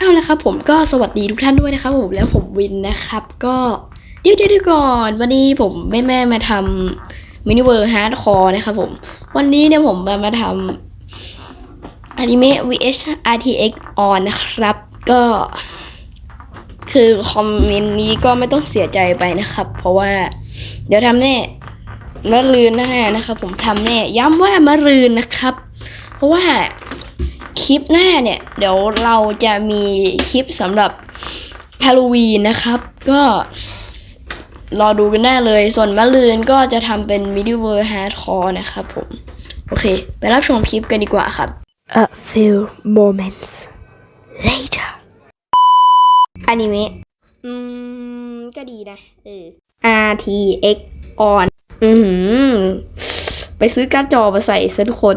นะครับผมก็สวัสดีทุกท่านด้วยนะครับผมแล้วผมวินนะครับ ก็เดี๋ยวเดี๋ยวก่อนวันนี้ผมแม่แม่มาทำมินิเวิร์ฮาร์ดคอร์นะครับผม วันนี้เนี่ยผมมามาทำอนิเมะ vs RTX on นะครับ ก็คือคอมเมนต์นี้ก็ไม่ต้องเสียใจไปนะครับ เพราะว่าเดี๋ยวทำแน่มะรืนแน่นะครับผมทำแน่ย้ำว่ามะรืนนะครับ เพราะว่า คลิปหน้าเนี่ย เดี๋ยวเราจะมีคลิปสำหรับฮาโลวีนนะครับ ก็รอดูกันได้เลย ส่วนมะรืนก็จะทำเป็นวิดีโอฮาร์ดคอร์นะครับผม โอเค ไปรับชมคลิปกันดีกว่าครับ A few moments later. อนิเมะ อืม ก็ดีนะ เออ RTX on อือหือไปซื้อการ์ดจอมาใส่ซะทุกคน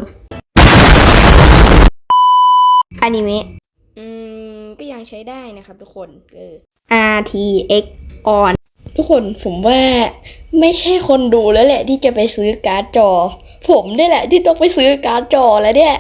อนิเมะอืมก็ยังใช้ได้นะครับทุกคนเออ RTX on ทุกคนผมว่าไม่ใช่คนดูแล้วแหละที่จะไปซื้อการ์ดจอ ผมนี่แหละที่ต้องไปซื้อการ์ดจอแล้วเนี่ย